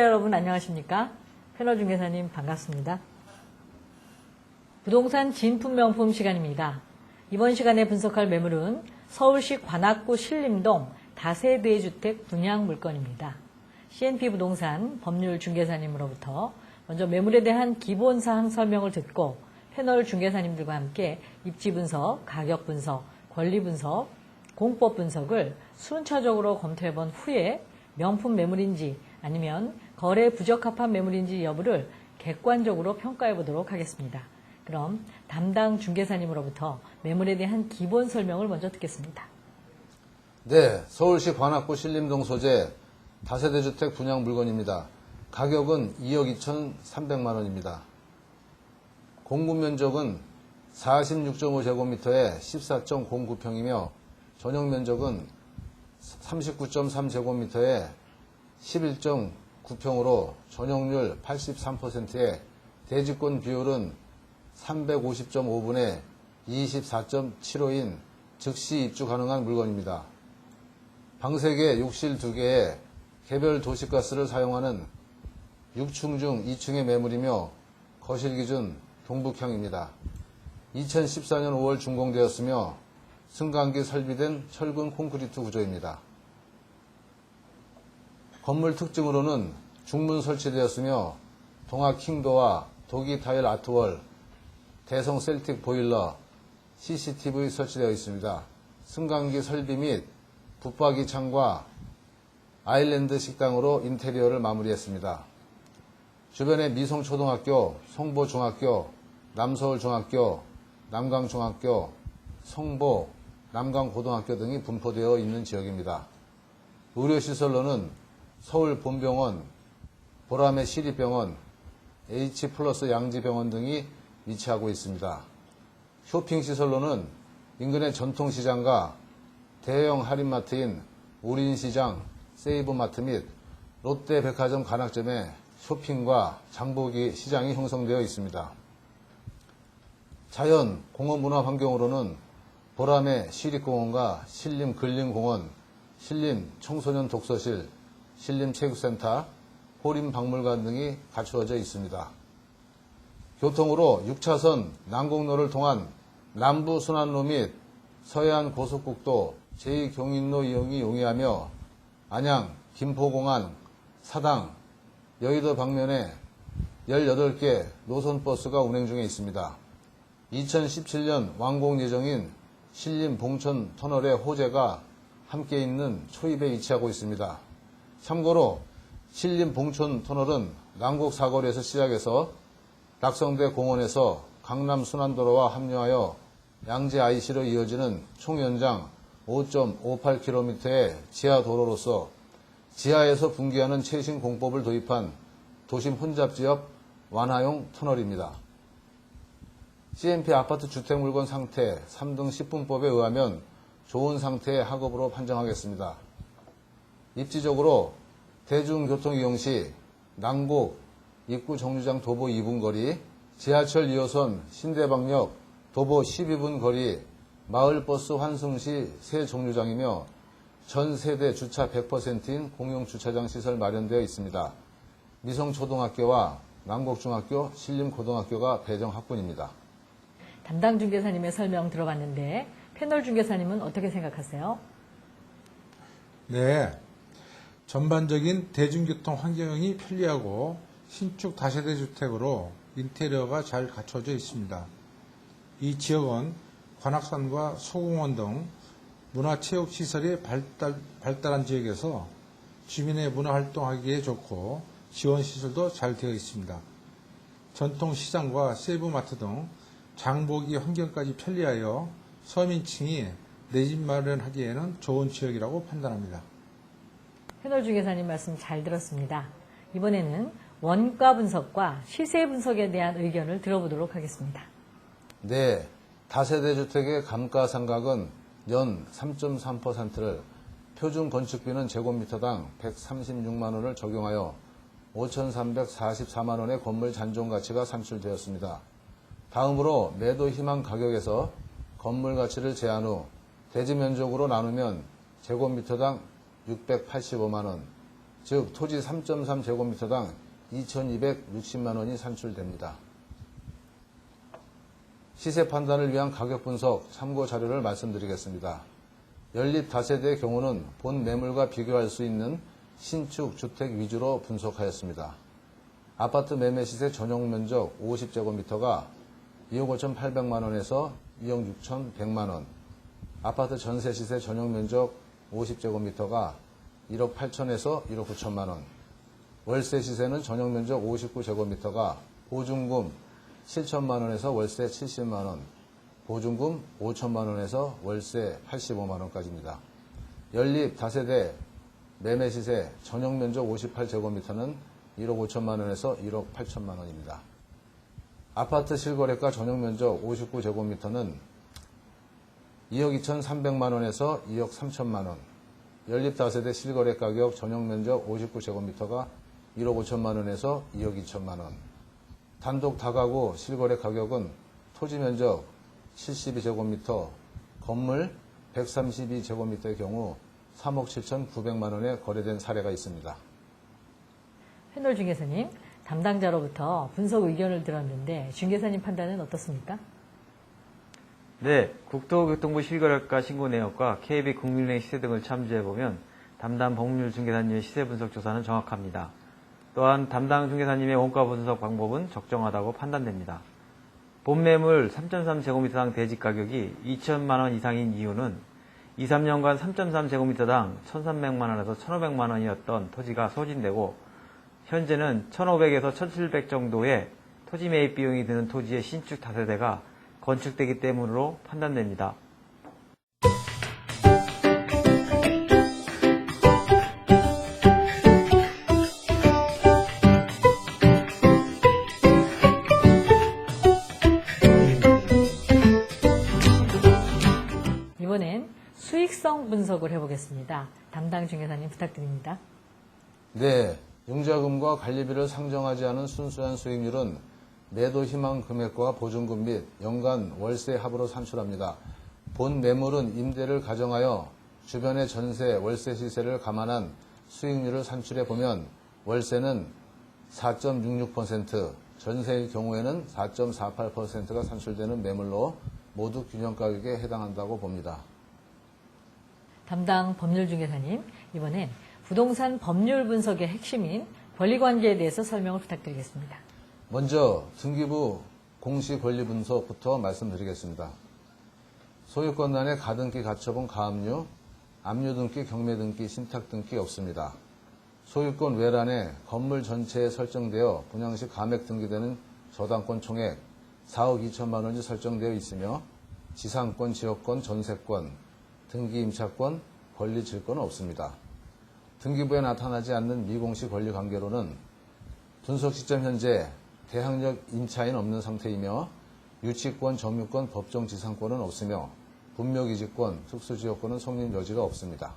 시청자 여러분 안녕하십니까? 패널 중개사님 반갑습니다. 부동산 진품 명품 시간입니다. 이번 시간에 분석할 매물은 서울시 관악구 신림동 다세대 주택 분양 물건입니다. CNP 부동산 법률 중개사님으로부터 먼저 매물에 대한 기본 사항 설명을 듣고 패널 중개사님들과 함께 입지 분석, 가격 분석, 권리 분석, 공법 분석을 순차적으로 검토해 본 후에 명품 매물인지 아니면 거래 부적합한 매물인지 여부를 객관적으로 평가해 보도록 하겠습니다. 그럼 담당 중개사님으로부터 매물에 대한 기본 설명을 먼저 듣겠습니다. 네, 서울시 관악구 신림동 소재 다세대 주택 분양 물건입니다. 가격은 2억 2,300만 원입니다. 공급 면적은 46.5제곱미터에 14.09평이며 전용 면적은 39.3제곱미터에 11.9평으로 전용률 83%에 대지권 비율은 350.5분에 24.75인 즉시 입주 가능한 물건입니다. 방 3개, 욕실 2개에 개별 도시가스를 사용하는 6층 중 2층의 매물이며 거실 기준 동북형입니다. 2014년 5월 준공되었으며 승강기 설비된 철근 콘크리트 구조입니다. 건물 특징으로는 중문 설치되었으며 동학 킹도와 독이 타일 아트월, 대성 셀틱 보일러, CCTV 설치되어 있습니다. 승강기 설비 및 붙박이 창과 아일랜드 식당으로 인테리어를 마무리했습니다. 주변에 미성초등학교, 성보중학교, 남서울중학교, 남강중학교, 성보, 남강고등학교 등이 분포되어 있는 지역입니다. 의료시설로는 서울 본병원, 보람의 시립병원, H 플러스 양지병원 등이 위치하고 있습니다. 쇼핑시설로는 인근의 전통시장과 대형 할인마트인 우린시장, 세이브마트 및 롯데백화점 관악점에 쇼핑과 장보기 시장이 형성되어 있습니다. 자연, 공원 문화 환경으로는 보람의 시립공원과 신림 근린공원, 신림 청소년 독서실, 신림 체육센터, 호림 박물관 등이 갖추어져 있습니다. 교통으로 6차선 난곡로를 통한 남부 순환로 및 서해안 고속국도 제2경인로 이용이 용이하며 안양, 김포공항, 사당, 여의도 방면에 18개 노선버스가 운행 중에 있습니다. 2017년 완공 예정인 신림 봉천 터널의 호재가 함께 있는 초입에 위치하고 있습니다. 참고로 신림 봉천 터널은 남곡 사거리에서 시작해서 낙성대 공원에서 강남 순환도로와 합류하여 양재 IC로 이어지는 총 연장 5.58km의 지하 도로로서 지하에서 분기하는 최신 공법을 도입한 도심 혼잡 지역 완화용 터널입니다. CMP 아파트 주택 물건 상태 3등 10분법에 의하면 좋은 상태의 학업으로 판정하겠습니다. 입지적으로 대중교통 이용 시 난곡 입구 정류장 도보 2분 거리, 지하철 2호선 신대방역 도보 12분 거리, 마을버스 환승 시 새 정류장이며 전 세대 주차 100%인 공용 주차장 시설 마련되어 있습니다. 미성초등학교와 남곡중학교, 신림고등학교가 배정 학군입니다. 담당 중개사님의 설명 들어봤는데 패널 중개사님은 어떻게 생각하세요? 네. 전반적인 대중교통 환경이 편리하고 신축 다세대 주택으로 인테리어가 잘 갖춰져 있습니다. 이 지역은 관악산과 소공원 등 문화체육시설이 발달, 발달한 지역에서 주민의 문화활동하기에 좋고 지원시설도 잘 되어 있습니다. 전통시장과 세이브마트 등 장보기 환경까지 편리하여 서민층이 내 집 마련하기에는 좋은 지역이라고 판단합니다. 패널 중개사님 말씀 잘 들었습니다. 이번에는 원가 분석과 시세 분석에 대한 의견을 들어보도록 하겠습니다. 네, 다세대 주택의 감가상각은 연 3.3%를 표준 건축비는 제곱미터당 136만 원을 적용하여 5,344만 원의 건물 잔존 가치가 산출되었습니다. 다음으로 매도 희망 가격에서 건물 가치를 제한 후 대지 면적으로 나누면 제곱미터당 685만 원, 즉 토지 3.3제곱미터당 2,260만 원이 산출됩니다. 시세 판단을 위한 가격 분석 참고 자료를 말씀드리겠습니다. 연립 다세대의 경우는 본 매물과 비교할 수 있는 신축 주택 위주로 분석하였습니다. 아파트 매매 시세 전용 면적 50제곱미터가 2억 5,800만 원에서 2억 6,100만 원, 아파트 전세 시세 전용 면적 50제곱미터가 1억 8천에서 1억 9천만 원, 월세 시세는 전용 면적 59제곱미터가 보증금 7천만 원에서 월세 70만 원, 보증금 5천만 원에서 월세 85만 원까지입니다. 연립 다세대 매매 시세 전용 면적 58제곱미터는 1억 5천만 원에서 1억 8천만 원입니다. 아파트 실거래가 전용 면적 59제곱미터는 2억 2,300만 원에서 2억 3천만 원. 연립 다세대 실거래 가격 전용 면적 59제곱미터가 1억 5천만 원에서 2억 2천만 원. 단독 다가구 실거래 가격은 토지 면적 72제곱미터, 건물 132제곱미터의 경우 3억 7천9백만 원에 거래된 사례가 있습니다. 패널 중개사님, 담당자로부터 분석 의견을 들었는데 중개사님 판단은 어떻습니까? 네, 국토교통부 실거래가 신고 내역과 KB 국민은행 시세 등을 참조해보면 담당 법률 중개사님의 시세 분석 조사는 정확합니다. 또한 담당 중개사님의 원가 분석 방법은 적정하다고 판단됩니다. 본 매물 3.3제곱미터당 대지 가격이 2천만원 이상인 이유는 2, 3년간 3.3제곱미터당 1,300만원에서 1,500만원이었던 토지가 소진되고 현재는 1,500에서 1,700 정도의 토지 매입 비용이 드는 토지의 신축 다세대가 건축되기 때문으로 판단됩니다. 이번엔 수익성 분석을 해보겠습니다. 담당 중개사님 부탁드립니다. 네, 융자금과 관리비를 상정하지 않은 순수한 수익률은 매도 희망 금액과 보증금 및 연간 월세 합으로 산출합니다. 본 매물은 임대를 가정하여 주변의 전세, 월세 시세를 감안한 수익률을 산출해 보면 월세는 4.66%, 전세의 경우에는 4.48%가 산출되는 매물로 모두 균형 가격에 해당한다고 봅니다. 담당 법률 중개사님, 이번엔 부동산 법률 분석의 핵심인 권리관계에 대해서 설명을 부탁드리겠습니다. 먼저 등기부 공시 권리 분석부터 말씀드리겠습니다. 소유권란에 가등기 가처분 가압류, 압류 등기, 경매 등기, 신탁 등기 없습니다. 소유권 외란에 건물 전체에 설정되어 분양 시 감액 등기되는 저당권 총액 4억 2천만 원이 설정되어 있으며 지상권, 지역권, 전세권, 등기 임차권, 권리 질권은 없습니다. 등기부에 나타나지 않는 미공시 권리 관계로는 분석 시점 현재 대항력 임차인 없는 상태이며 유치권, 점유권, 법정 지상권은 없으며 분묘기지권, 특수지역권은 성립 여지가 없습니다.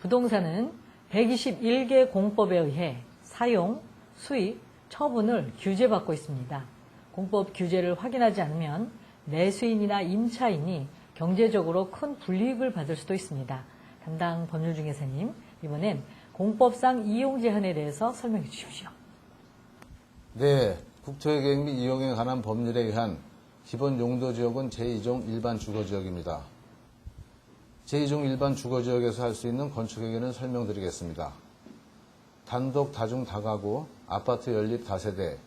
부동산은 121개 공법에 의해 사용, 수익, 처분을 규제받고 있습니다. 공법 규제를 확인하지 않으면 매수인이나 임차인이 경제적으로 큰 불이익을 받을 수도 있습니다. 담당 법률중개사님, 이번엔 공법상 이용 제한에 대해서 설명해 주십시오. 네, 국토의 계획 및 이용에 관한 법률에 의한 기본 용도 지역은 제2종 일반 주거 지역입니다. 제2종 일반 주거 지역에서 할 수 있는 건축행위는 설명드리겠습니다. 단독 다중 다가구, 아파트 연립 다세대,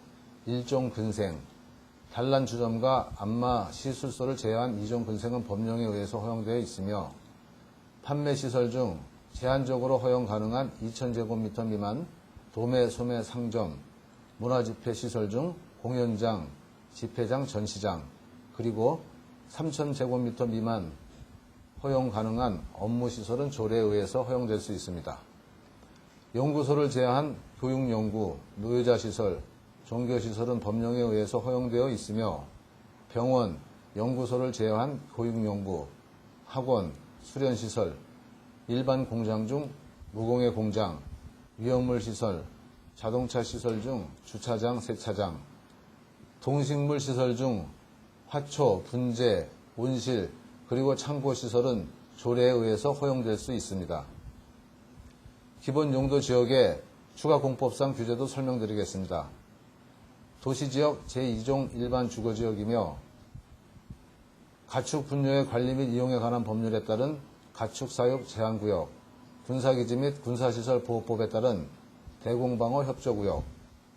일종 근생, 단란 주점과 안마 시술소를 제외한 이종 근생은 법령에 의해서 허용되어 있으며 판매 시설 중 제한적으로 허용 가능한 2,000제곱미터 미만 도매, 소매, 상점, 문화집회 시설 중 공연장, 집회장, 전시장, 그리고 3,000제곱미터 미만 허용 가능한 업무 시설은 조례에 의해서 허용될 수 있습니다. 연구소를 제외한 교육연구, 노예자 시설, 종교시설은 법령에 의해서 허용되어 있으며 병원, 연구소를 제외한 교육연구, 학원, 수련시설, 일반 공장 중 무공해 공장, 위험물 시설, 자동차 시설 중 주차장, 세차장, 동식물 시설 중 화초, 분재, 온실, 그리고 창고 시설은 조례에 의해서 허용될 수 있습니다. 기본 용도 지역의 추가 공법상 규제도 설명드리겠습니다. 도시지역 제2종 일반 주거지역이며 가축 분뇨의 관리 및 이용에 관한 법률에 따른 가축 사육 제한구역, 군사기지 및 군사시설 보호법에 따른 대공방어 협조구역,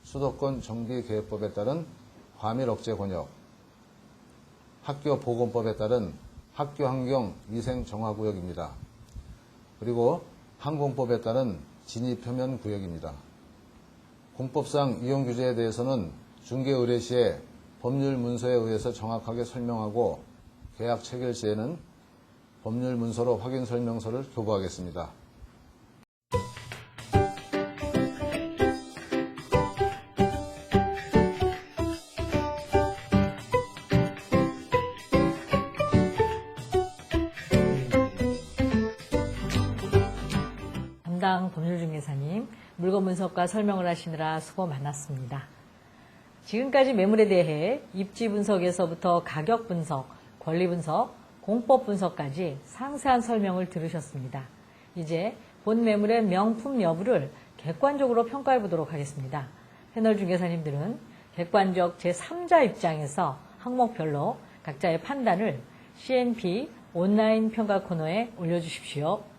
수도권 정비계획법에 따른 과밀 억제 권역, 학교 보건법에 따른 학교 환경 위생 정화 구역입니다. 그리고 항공법에 따른 진입 표면 구역입니다. 공법상 이용 규제에 대해서는 중개 의뢰 시에 법률 문서에 의해서 정확하게 설명하고 계약 체결 시에는 법률 문서로 확인 설명서를 교부하겠습니다. 담당 법률중개사님, 물건 분석과 설명을 하시느라 수고 많았습니다. 지금까지 매물에 대해 입지 분석에서부터 가격 분석, 권리 분석, 공법 분석까지 상세한 설명을 들으셨습니다. 이제 본 매물의 명품 여부를 객관적으로 평가해 보도록 하겠습니다. 패널 중개사님들은 객관적 제3자 입장에서 항목별로 각자의 판단을 CNP 온라인 평가 코너에 올려주십시오.